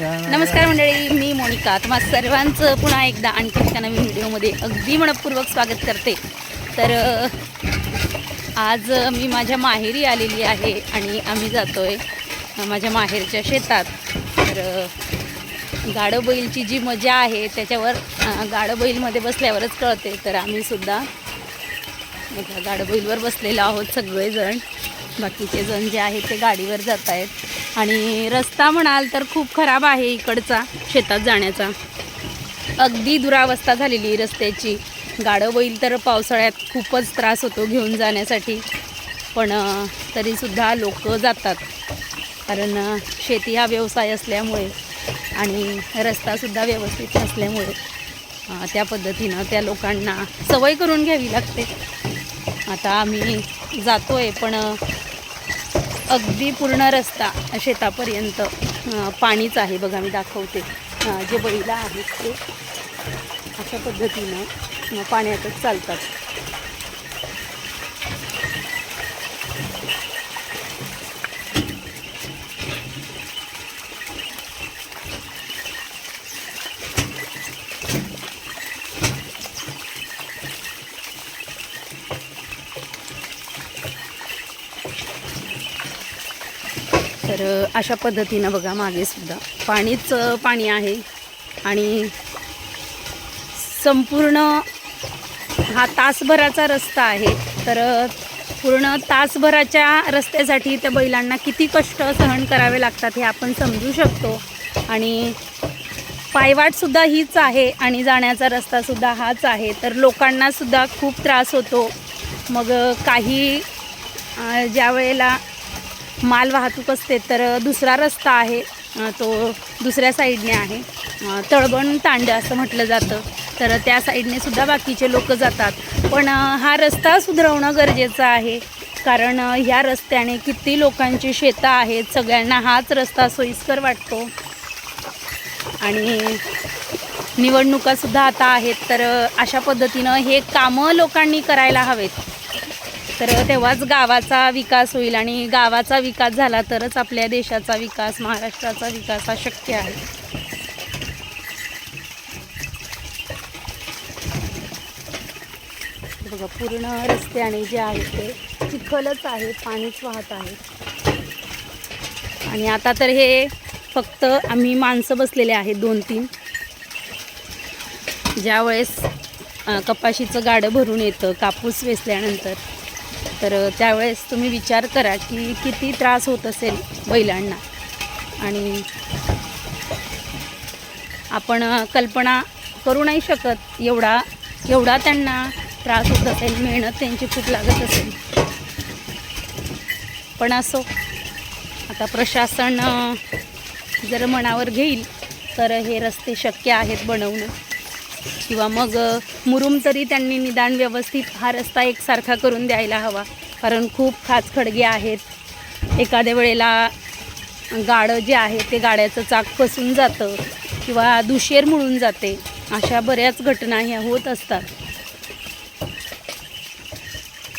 नमस्कार मंडळी मी मोनिका. तुम्हा सर्वांचं पुन्हा एकदा आणखी एका नवीन व्हिडिओमध्ये अगदी मनपूर्वक स्वागत करते. तर आज मी माझ्या माहेरी आलेली आहे आणि आम्ही जातो आहे माझ्या माहेरच्या शेतात. तर गाडं बैलची जी मजा आहे त्याच्यावर गाडं बैलमध्ये बसल्यावरच कळते. तर आम्हीसुद्धा गाडं बैलवर बसलेलो आहोत सगळेजण. बाकीचे जण जे आहेत ते गाडीवर जात आहेत आणि रस्ता म्हणाल तर खूप खराब आहे इकडचा शेतात जाण्याचा. अगदी दुरावस्था झालेली रस्त्याची. गाडं बैल तर पावसाळ्यात खूपच त्रास होतो घेऊन जाण्यासाठी. पण तरीसुद्धा लोक जातात. कारण शेती हा व्यवसाय असल्यामुळे आणि रस्तासुद्धा व्यवस्थित नसल्यामुळे त्या पद्धतीनं त्या लोकांना सवय करून घ्यावी लागते. आता आम्ही जातो आहे पण अगदी पूर्ण रस्ता शेतापर्यंत पाणीच आहे बघा मी दाखवते. जे बैला आहेत ते अशा पद्धतीनं पाण्यातच चालतात. तर अशा पद्धतीनं बघा मागेसुद्धा पाणीच पाणी आहे. आणि संपूर्ण हा तासभराचा रस्ता आहे. तर पूर्ण तासभराच्या रस्त्यासाठी त्या बैलांना किती कष्ट सहन करावे लागतात हे आपण समजू शकतो. आणि पायवाटसुद्धा हीच आहे आणि जाण्याचा रस्तासुद्धा हाच आहे. तर लोकांनासुद्धा खूप त्रास होतो. मग काही ज्या वेळेला माल वाहतूक असते तर दुसरा रस्ता आहे तो दुसऱ्या साईडने आहे. तळबण तांड असं म्हटलं जातं. तर त्या साईडने सुद्धा बाकीचे लोक जातात. पण हा रस्ता सुधारवणं गरजेचं आहे. कारण ह्या रस्त्याने किती लोकांची शेतं आहेत सगळ्यांना हाच रस्ता सोयीस्कर वाटतो. आणि निवडणुकासुद्धा आता आहेत तर अशा पद्धतीनं हे कामं लोकांनी करायला हवेत. तर तेव्हाच गावाचा विकास होईल आणि गावाचा विकास झाला तरच आपल्या देशाचा विकास महाराष्ट्राचा विकास हा शक्य आहे. बघा पूर्ण रस्ते आणि जे आहे ते चिखलच आहे पाणीच वाहत आहे. आणि आता तर हे फक्त आम्ही माणसं बसलेले आहेत दोन तीन. ज्यावेळेस कपाशीचं गाडं भरून येतं कापूस वेचल्यानंतर. तर त्यावेळेस तुम्ही विचार करा की किती त्रास होत असेल बैलांना. आणि आपण कल्पना करू नाही शकत एवढा एवढा त्यांना त्रास होत असेल मेहनत त्यांची खूप लागत असेल. पण असो आता प्रशासन जर मनावर घेईल तर हे रस्ते शक्य आहेत बनवणं. किंवा मग मुरुम तरी त्यांनी निदान व्यवस्थित हा रस्ता एकसारखा करून द्यायला हवा. कारण खूप खाच खडगे आहेत. एखाद्या वेळेला गाडं जे आहे ते गाड्याचं चाक फसून जातं किंवा दुशेर मुळून जाते. अशा बऱ्याच घटना ह्या होत असतात.